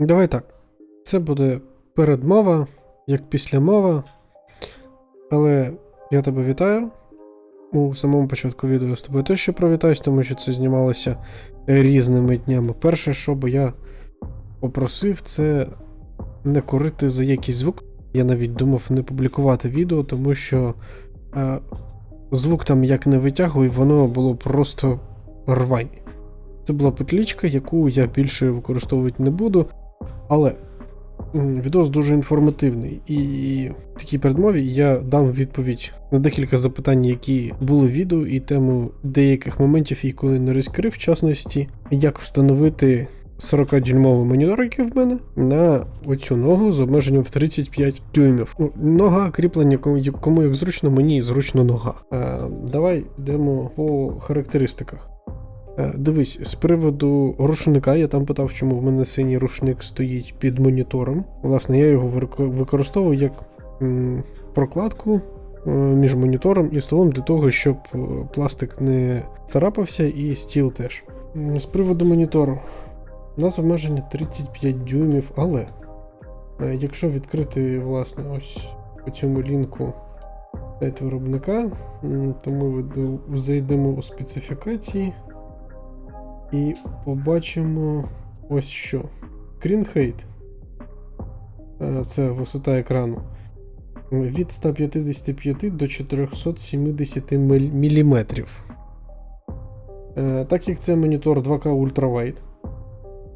Давай так. Це буде передмова, як післямова. Але я тебе вітаю. У самому початку відео з тобою теж ще привітаюсь, тому що це знімалося різними днями. Перше, що би я попросив, це не корити за якийсь звук. Я навіть думав не публікувати відео, тому що е, звук там як не витягуй, воно було просто рвань. Це була петлічка, яку я більше використовувати не буду. Але відос дуже інформативний, і в такій передмові я дам відповідь на декілька запитань, які були в відео, і тему деяких моментів, які не розкрив, в частності, як встановити 40-дюймовий монітор, який в мене, на оцю ногу з обмеженням в 35 дюймів. Нога кріплення, кому, як зручно, мені зручно нога. Е, давай йдемо по характеристиках. Е, Дивись, з приводу рушника, я там питав, чому в мене синій рушник стоїть під монітором. Власне, я його використовую як прокладку е, між монітором і столом для того, щоб е, пластик не царапався і стіл теж. З приводу монітору. У нас обмеження 35 дюймів, але якщо відкрити, власне, ось по цьому лінку сайт виробника, то ми зайдемо у специфікації і побачимо ось що. Е, Це висота екрану. Від 155 до 470 мм. Так як це монітор 2К Ultrawide,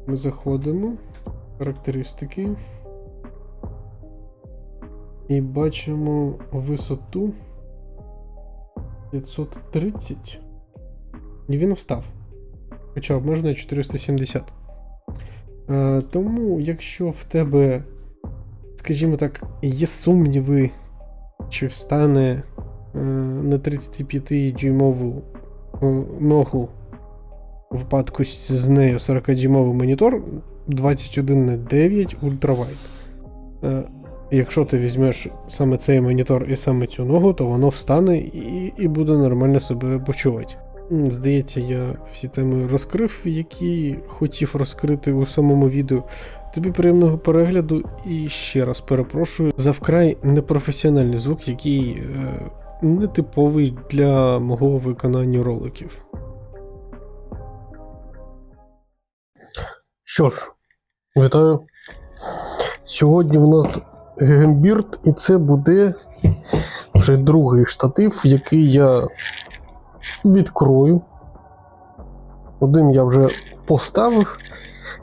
ми заходимо. Характеристики. І бачимо висоту 530. І він встав. Хоча обмежено 470. Е, тому, якщо в тебе, скажімо так, є сумніви, чи встане е, на 35-дюймову е, ногу у випадку з нею 40-дюймовий монітор 21 на 9 ультравайд. Е, якщо ти візьмеш саме цей монітор і саме цю ногу, то воно встане і, і буде нормально себе почувати. Здається, я всі теми розкрив, які хотів розкрити у самому відео. Тобі приємного перегляду і ще раз перепрошую за вкрай непрофесіональний звук, який е, нетиповий для мого виконання роликів. Що ж, вітаю. Сьогодні в нас гембірд, і це буде вже другий штатив, який я відкрою. Один я вже поставив.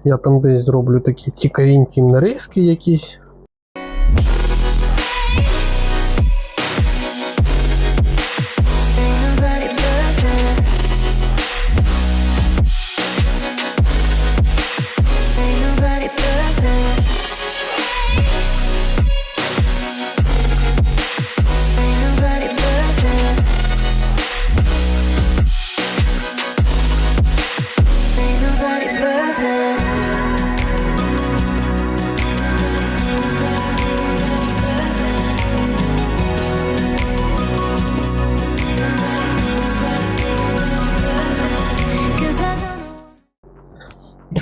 Я там десь зроблю такі цікавенькі нарізки якісь.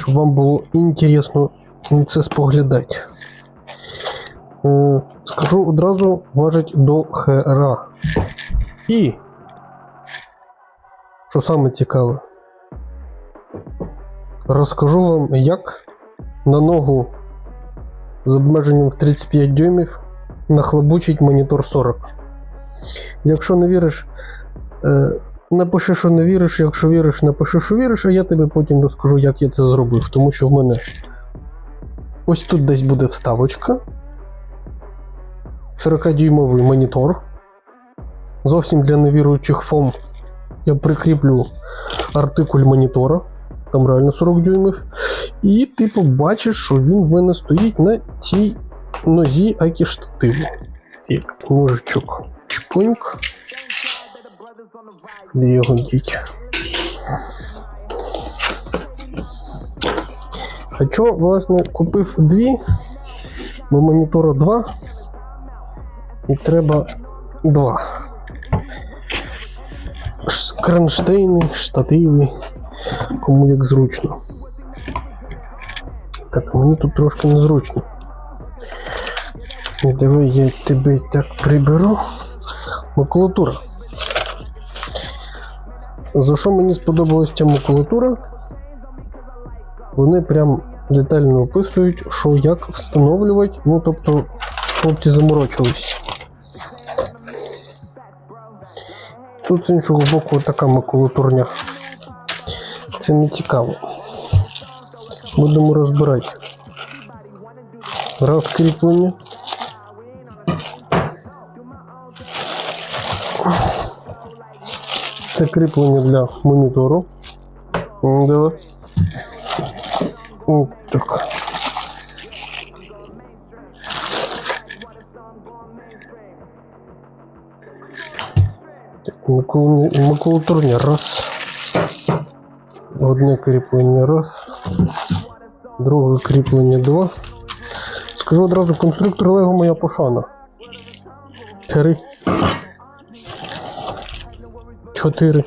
Щоб вам було інтересно це споглядати. Е, Скажу одразу важить до хера. І, що саме цікаве, розкажу вам, як на ногу з обмеженням в 35 дюймів нахлобучить монітор 40. Якщо не віриш, е, Напиши, що не віриш, якщо віриш, напиши, що віриш, а я тобі потім розкажу, як я це зробив. Тому що в мене ось тут десь буде вставочка. 40-дюймовий монітор. Зовсім для невіруючих фом я прикріплю артикуль монітора. Там реально 40 дюймів. І ти побачиш, що він в мене стоїть на цій нозі акі штативу. Так, ножичок чпоньк. Де його діть? Хоча, власне, купив дві, бо монітора два. І треба два. Кронштейни, штативи, кому як зручно. Так, мені тут трошки незручно. Давай я тебе так приберу. Макулатура. За що мені сподобалась ця макулатура? Вони прям детально описують, що як встановлювати. Ну, тобто, хлопці заморочились. Тут з іншого боку така макулатурня. Це не цікаво. Будемо розбирати. Раз Це кріплення для монітору. О, так. Макулатурня раз. Одне кріплення раз. Друге кріплення два. Скажу одразу, конструктор Лего моя пошана. Три. Чотири.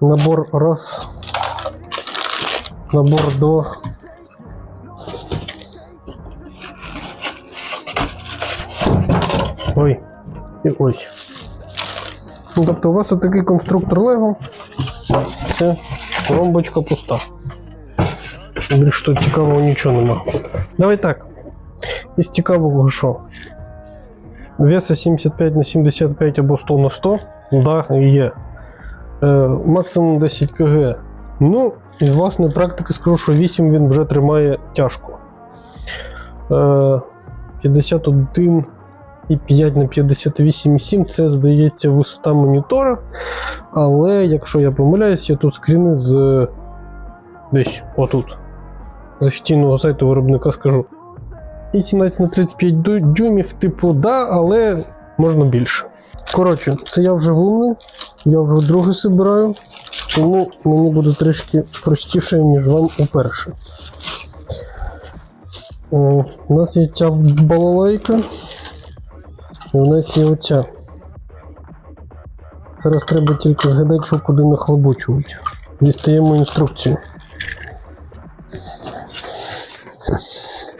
Набор раз. Набор два. Ой. І ось. Ну, тобто у вас отакий конструктор Лего. Це коробочка пуста. Більш тут цікавого нічого нема. Давай так. Із цікавого що? Веса 75 на 75 або 100 на 100. Да, є. Е, максимум 10 кг. Ну, із власної практики скажу, що 8 він вже тримає тяжко. Е, 51 і 5 на 58,7 це здається висота монітора. Але якщо я помиляюсь, є тут скріни з десь отут. З офіційного сайту виробника скажу. І 17 на 35 дюймів, типу, да, але можна більше. Коротше, це я вже глумний, я вже вдруге збираю, тому мені буде трішки простіше, ніж вам уперше. Е, У нас є ця балалайка. І у нас є оця. Зараз треба тільки згадати, що куди нахлобучувати. Дістаємо інструкцію.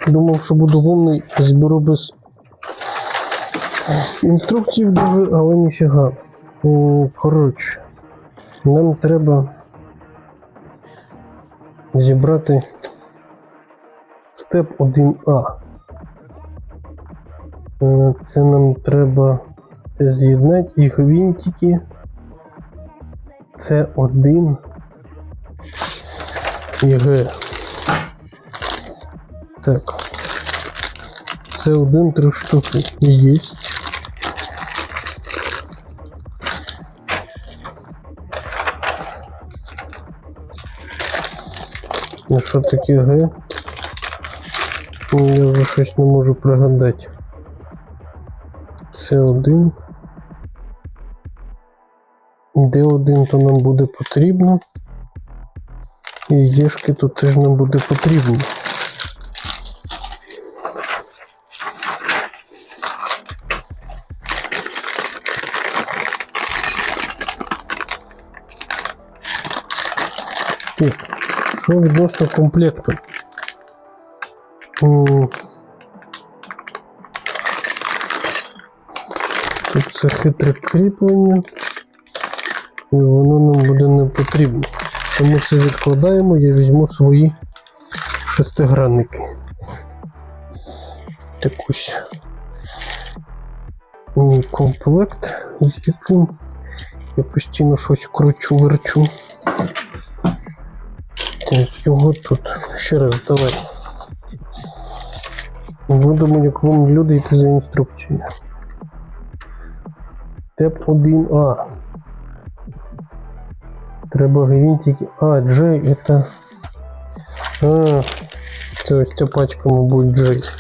Думав, що буду умний, зберу без інструкцій але ніфіга. Коротше, нам треба зібрати степ 1А. Е, Це нам треба з'єднати і гвинтики. Це 1 і Г. Так. Це один три штуки. Єсть. Ну що таке Г? Я вже щось не можу пригадати. Це один. Де один, то нам буде потрібно. І єшки тут теж нам буде потрібно. Що відносно комплекту? Тут це хитре кріплення. І воно нам буде не потрібно. Тому це відкладаємо, я візьму свої шестигранники. Так ось. Мій комплект, з яким я постійно щось кручу, верчу. Так, його тут. Ще раз, давай. Як вам люди йти за інструкцією. Степ 1А. Треба гвинтики. А, J это... А, це ось ця пачка, мабуть, J.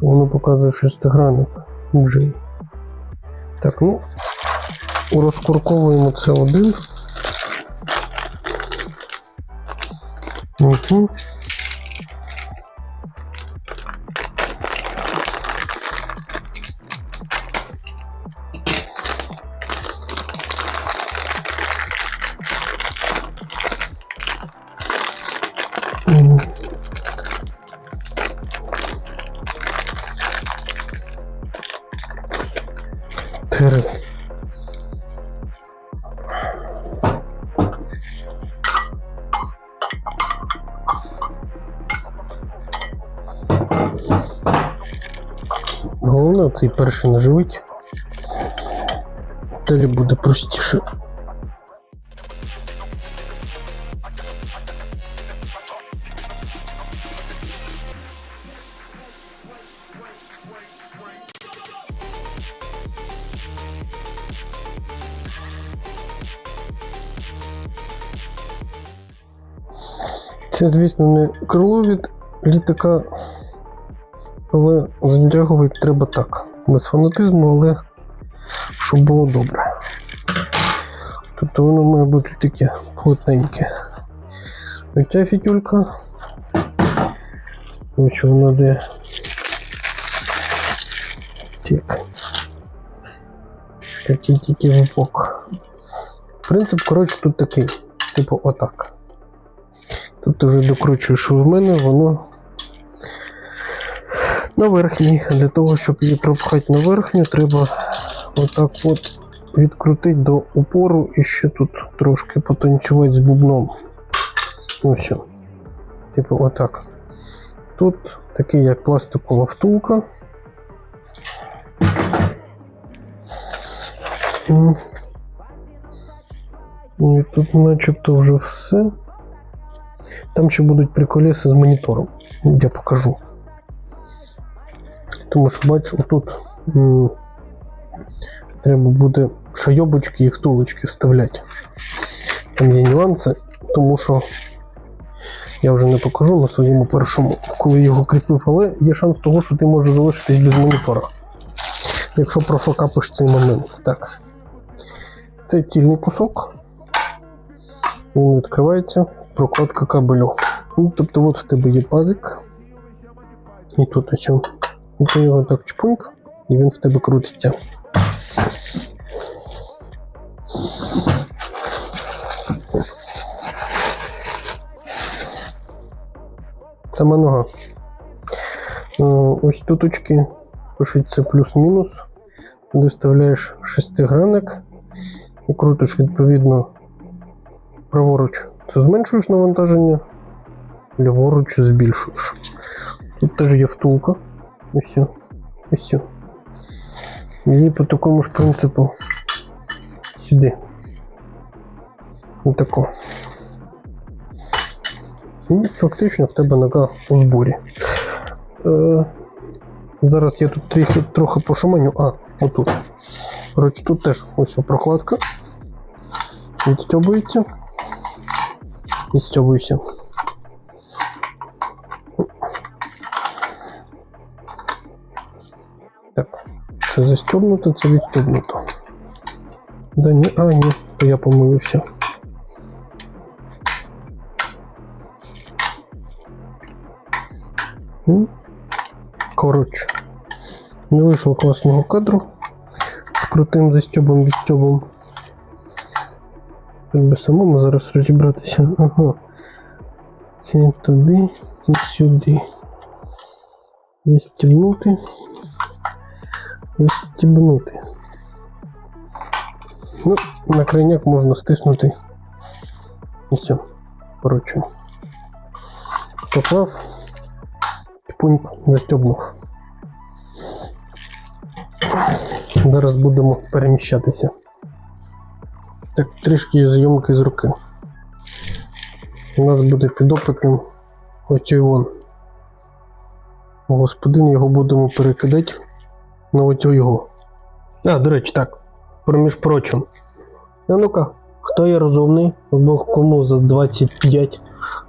Воно показує шестигранник J. Так, ну, розкурковуємо це один. Угу. Ну, цей перший наживить. Далі буде простіше. Це, звісно, не крило від літака, але затягувати треба так. Без фанатизму, але щоб було добре. Тобто воно має бути таке плотненьке. Оця фітюлька. Ось вона де. Так. Такий тільки в бок. Принцип, коротше, тут такий. Типу, отак. Тут ти вже докручуєш в мене, воно на верхній. Для того, щоб її пропхати на верхню, треба отак от відкрутити до упору і ще тут трошки потанцювати з бубном. Ну все. Типу отак. Тут такий як пластикова втулка. М. І тут начебто вже все. Там ще будуть приколеси з монітором. Я покажу. Тому що бачу, отут м, треба буде шайобочки і втулочки вставляти. Там є нюанси, тому що я вже не покажу на своєму першому, коли його кріпив, але є шанс того, що ти можеш залишитись без монітора. Якщо профокапиш цей момент. Так. Це цільний кусок. Він відкривається, прокладка кабелю. Ну, тобто от в тебе є пазик. І тут ось. І ти його так чпуньк, і він в тебе крутиться. Сама нога. Е, Ось туточки пишеться плюс-мінус. Туди вставляєш шестигранник і крутиш відповідно праворуч. Це зменшуєш навантаження, ліворуч збільшуєш. Тут теж є втулка. Ось. о. Її по такому ж принципу сюди. Отако. І фактично в тебе нога у зборі. Е, зараз я тут трохи, трохи пошуманю. А, отут. Коротше, тут теж ось прокладка. Відстьобується. Відстьобуйся. Так, це застібнуто, це відстібнуто. Да ні, а ні, то я помилився. Ну, Коротше, не вийшло класного кадру з крутим застьобом відстьобом. Би самому зараз розібратися. Ага. Це туди, це сюди. Застібнути. Застібнути. Ну, на крайняк можна стиснути. І все. Коротше. Поклав. Пуньк застібнув. Зараз будемо переміщатися. Так, трішки зйомки з руки. У нас буде підопитним оцей вон. Господин його будемо перекидати на оцю його. А, до речі, так. Проміж прочим. А ну-ка, хто є розумний? Або кому за 25.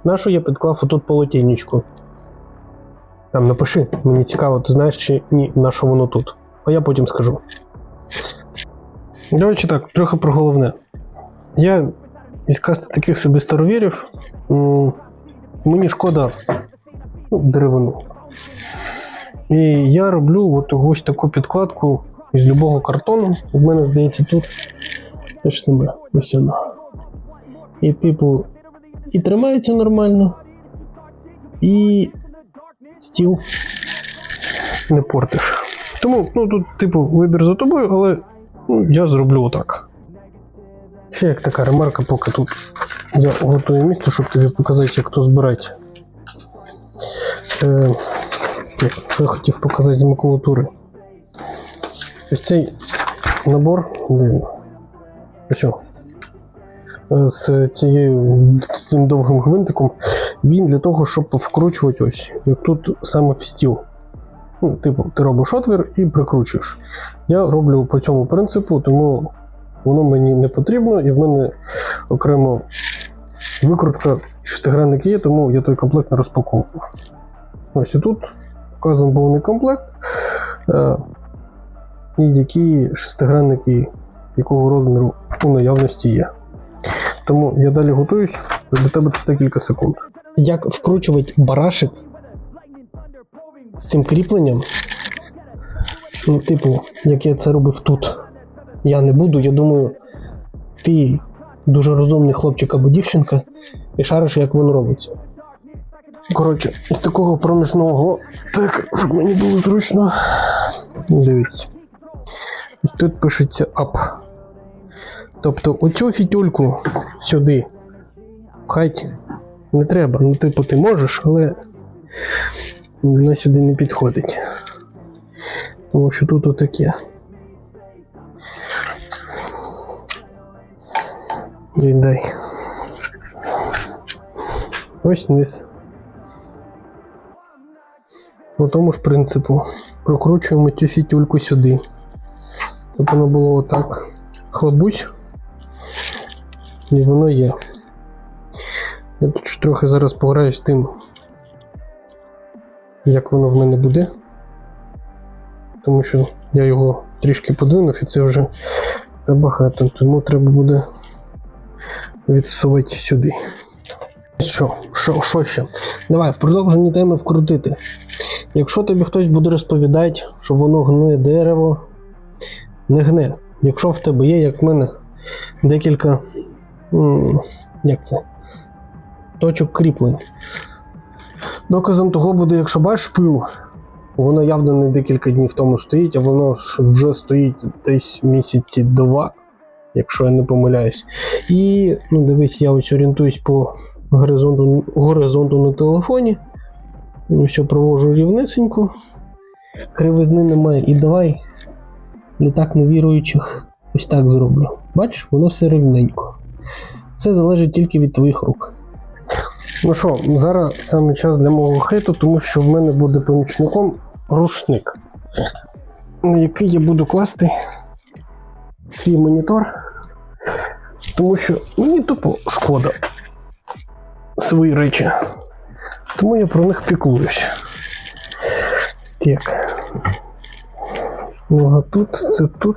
Нашу я підклав отут полотенечку. Там напиши, мені цікаво, ти знаєш чи ні, на що воно тут. А я потім скажу. До речі, так, трохи про головне. Я із касти таких собі старовірів. Мені шкода ну, деревину. І я роблю от ось таку підкладку із любого картону. У мене здається тут те ж саме. Ось воно. І, типу, і тримається нормально, і стіл не портиш. Тому, ну тут, типу, вибір за тобою, але ну, я зроблю отак. Ще як така ремарка, поки тут я готую місце, щоб тобі показати, як то збирати. Е, так, що я хотів показати з макулатури. Ось цей набор, ось е, з цією з цим довгим гвинтиком, він для того, щоб вкручувати ось, як тут саме в стіл. Ну, типу, ти робиш отвір і прикручуєш. Я роблю по цьому принципу, тому воно мені не потрібно, і в мене окремо викрутка шестигранник є, тому я той комплект не розпаковував. Ось і тут вказаний повний комплект, е, і які шестигранники якого розміру у наявності є. Тому я далі готуюсь, для тебе це декілька секунд. Як вкручувати барашек з цим кріпленням? Ну, типу, як я це робив тут. Я не буду, я думаю, ти дуже розумний хлопчик або дівчинка, і шариш, як воно робиться. Коротше, із такого проміжного, так, щоб мені було зручно. Дивіться. Тут пишеться up. Тобто оцю фітюльку сюди пхать не треба. Ну, типу, ти можеш, але вона сюди не підходить. Тому що тут отаке. Віддай. Ось низ. По тому ж принципу. Прокручуємо цю фітюльку сюди. Щоб воно було отак. Хлобусь. І воно є. Я тут трохи зараз пограюсь тим, як воно в мене буде. Тому що я його трішки подвинув і це вже забагато, тому треба буде відсувати сюди. Що, що, що ще? Давай, в продовженні теми вкрутити. Якщо тобі хтось буде розповідати, що воно гнує дерево, не гне. Якщо в тебе є, як в мене, декілька. Як це? Точок кріплень. Доказом того буде, якщо бачиш пил, воно явно не декілька днів тому стоїть, а воно вже стоїть десь місяці два, якщо я не помиляюсь. І ну, дивись, я ось орієнтуюсь по горизонту, горизонту на телефоні. Все провожу рівнесенько. Кривизни немає. І давай не так невіруючих ось так зроблю. Бачиш, воно все рівненько. Все залежить тільки від твоїх рук. Ну що, зараз саме час для мого хейту, тому що в мене буде помічником рушник, на який я буду класти свій монітор, тому що мені тупо шкода свої речі. Тому я про них піклуюсь. Так. Ну, а тут, це тут.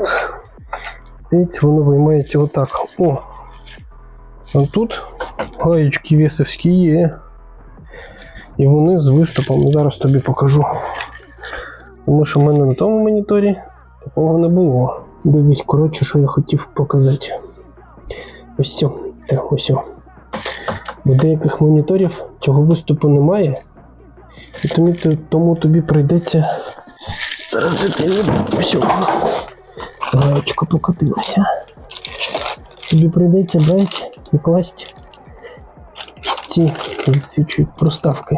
Дивіться, воно виймається отак. О! А тут гаєчки весовські є. І вони з виступом. Зараз тобі покажу. Тому що в мене на тому моніторі такого не було. Дивись, коротше, що я хотів показати. Ось все. Так, ось. о. У деяких моніторів цього виступу немає. І тому, тому тобі прийдеться. Зараз де це. Покотилася. Тобі прийдеться брати і класти ці засвічують проставки.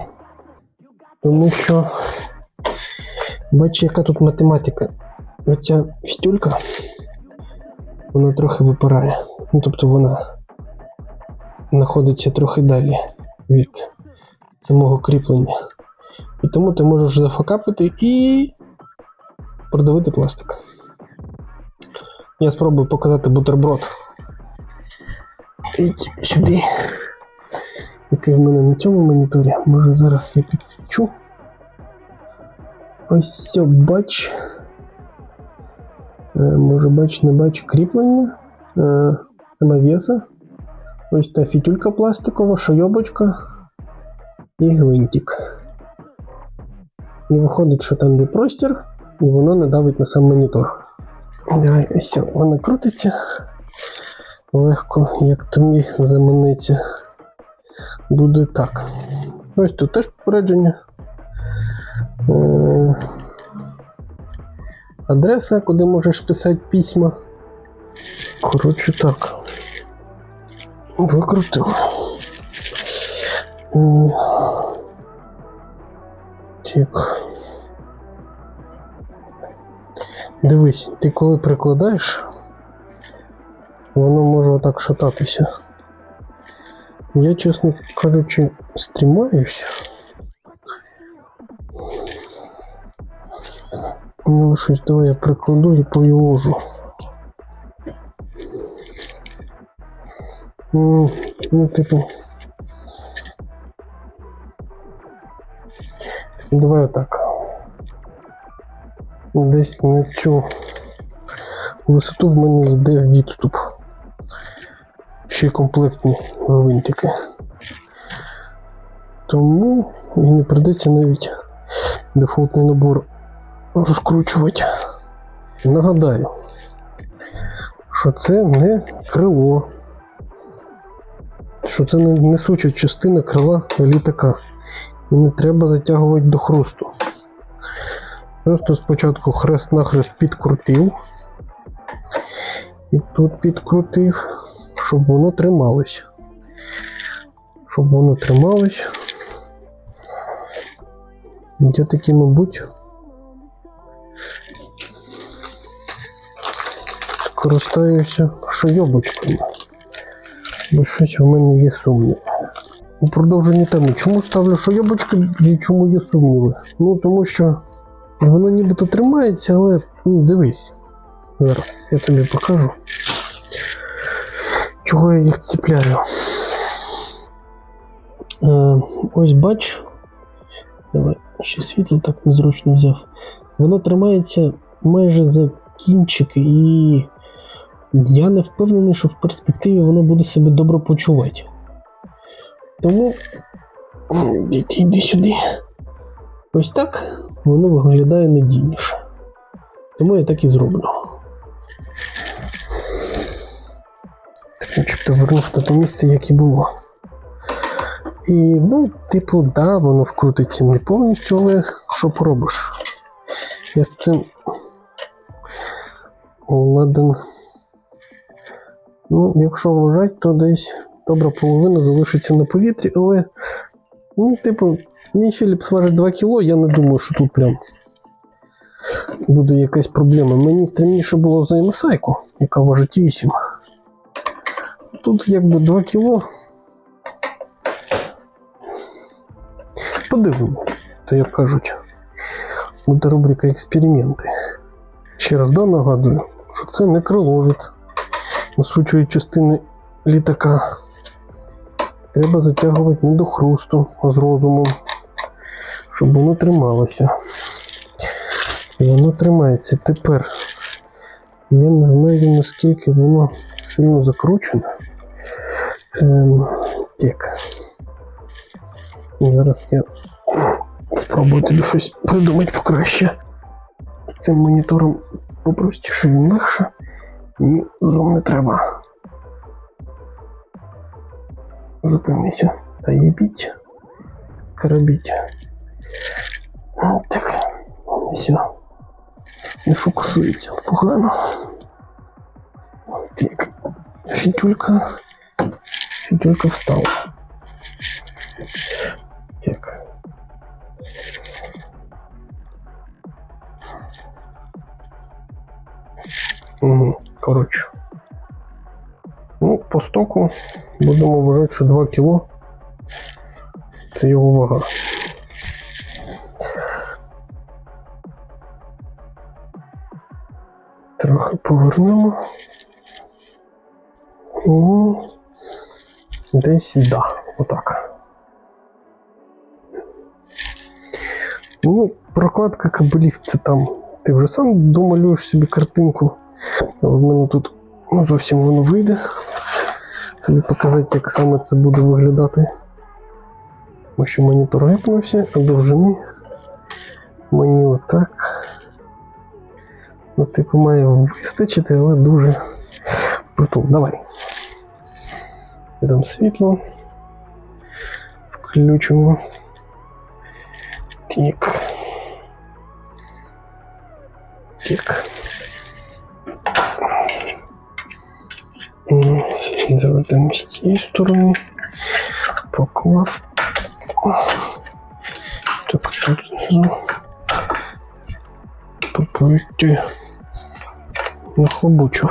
Тому що бачиш, яка тут математика. Оця фітюлька, вона трохи випирає. Ну, тобто вона знаходиться трохи далі від самого кріплення. І тому ти можеш зафакапити і продавити пластик. Я спробую показати бутерброд. Іть сюди. Який в мене на цьому моніторі. Може зараз я підсвічу. Ось все, бач. Е, Може бач, не бачу кріплення. Е, Самовеса. Ось та фітюлька пластикова, шайобочка і гвинтик. І виходить, що там є простір, і воно не давить на сам монітор. Давай, ось вона крутиться. Легко, як тобі заманиться. Буде так. Ось тут теж попередження. Е, Адреса, куди можеш писати письма. Коротше так. Викрутив. М. Так. Дивись, ти коли прикладаєш, воно може отак шататися. Я, чесно кажучи, стрімаюсь. Ну, щось давай я прикладу і положу. Ну, ну, типу. Давай отак. Десь на цю висоту в мене йде відступ. Ще й комплектні гвинтики. Тому і не придеться навіть дефолтний набор розкручувати. Нагадаю, що це не крило, що це не несуча частина крила літака. І не треба затягувати до хрусту. Просто спочатку хрест-нахрест підкрутив. І тут підкрутив, щоб воно трималось. Щоб воно трималось. Я таки, мабуть, скористаюся шойобочками. Бо щось в мене є сумнів. У продовженні теми, чому ставлю шойобочки і чому є сумніви? Ну тому що воно нібито тримається, але ну, дивись. Зараз я тобі покажу. Чого я їх ціпляю. Е, ось бач. Давай, ще світло так незручно взяв. Воно тримається майже за кінчики, і я не впевнений, що в перспективі воно буде себе добре почувати. Тому йди, йди сюди. Ось так воно виглядає надійніше. Тому я так і зроблю. Начебто вернув на те місце, як і було. І, ну, типу, да, воно вкрутиться не повністю, але що поробиш? Я з цим ладен. Ну, якщо вважати, то десь добра половина залишиться на повітрі, але, ну, типу, мій Філіпс важить 2 кг, я не думаю, що тут прям буде якась проблема. Мені стрімніше було за MSI, яка важить 8. Тут якби 2 кг. Подивимо, то як кажуть. Буде рубрика експерименти. Ще раз да, нагадую, що це не крило несучої частини літака. Треба затягувати не до хрусту, а з розумом, щоб воно трималося. І воно тримається. Тепер я не знаю наскільки воно сильно закручене. Ем, так. Зараз я спробую тобі щось придумати покраще. Цим монітором попростіше він легше. Мені зум не треба. Зупинися. Та їбіть. Карабіть. О, Так. Все. Не фокусується погано. Так. Фітюлька. Фітюлька встала. Так. Коротше. Ну, по стоку будемо вважати, що 2 кг це його вага. Трохи повернемо. І десь да, отак. Ну, прокладка кабелів це там. Ти вже сам домалюєш собі картинку. В мене тут ну, зовсім воно вийде. Тобі показати, як саме це буде виглядати. Тому що монітор гепнувся, а довжини мені отак. Ну, типу, має вистачити, але дуже впритул. Давай. Дам світло. Включимо. Так. Так. Заведемо з цієї сторони. Поклав. Так, тут знизу. Покрити. Нахлобучив.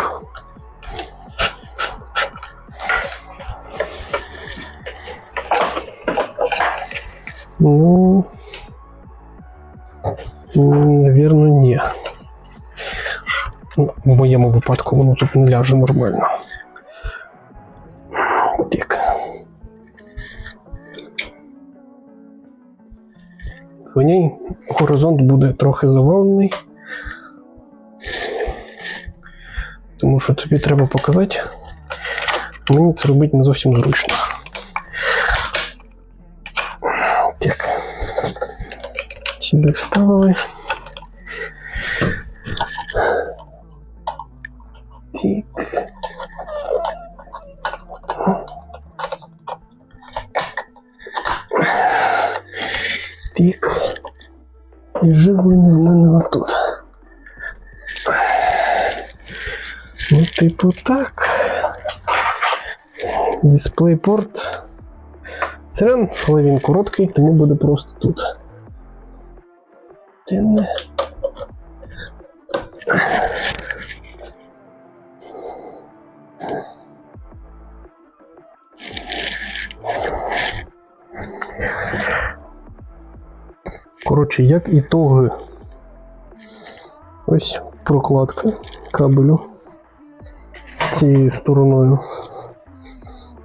Ну, м, Навірно, ні. Ну, В моєму випадку воно тут не ляже нормально. Горизонт буде трохи завалений. Тому що тобі треба показати. Мені це робити не зовсім зручно. Так. Сюди вставили. І живлення в мене отут. Ну, типу так. Дисплейпорт. Сирен, але він короткий, тому буде просто тут. Ти Коротше, як ітоги. Ось прокладка кабелю цією стороною.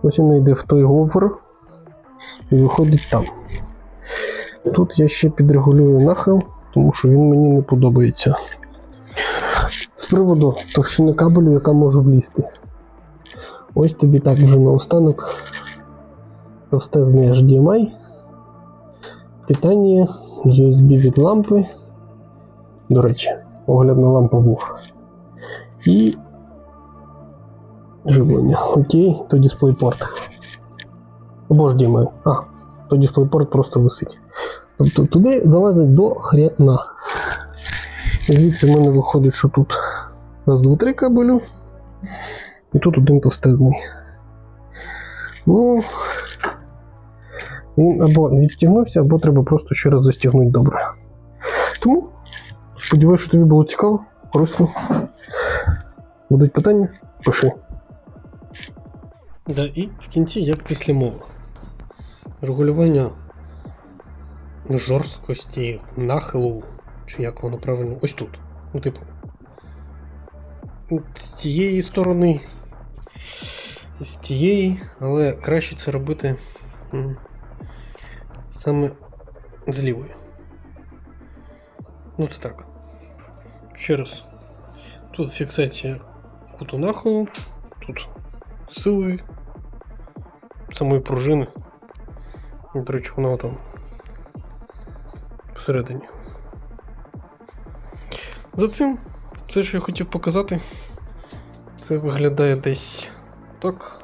Ось вона йде в той гофер і виходить там. Тут я ще підрегулюю нахил, тому що він мені не подобається. З приводу товщини кабелю, яка може влізти. Ось тобі так вже наостанок. Товстезний HDMI. Питання, USB від лампи. До речі, огляд на лампу був. І живлення. Окей, то DisplayPort. Або ж. А, то DisplayPort просто висить. Тобто туди залазить до хрена. Звідси в мене виходить, що тут раз, два, три кабелю. І тут один товстезний. Ну. Він або відстігнувся, або треба просто ще раз застігнути добре. Тому сподіваюся, що тобі було цікаво, корисно. Будуть питання? Пиши. Да, і в кінці як після мови. Регулювання жорсткості, нахилу, чи як воно правильно. Ось тут. Ну, типу. З цієї сторони. З тієї, але краще це робити саме з лівої. Ну, це так. Ще раз. Тут фіксація куту нахилу, тут сили самої пружини. До речі, вона там всередині. За цим, все, що я хотів показати, це виглядає десь так.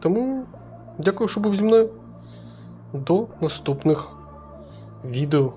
Тому дякую, що був зі мною. До наступних відео.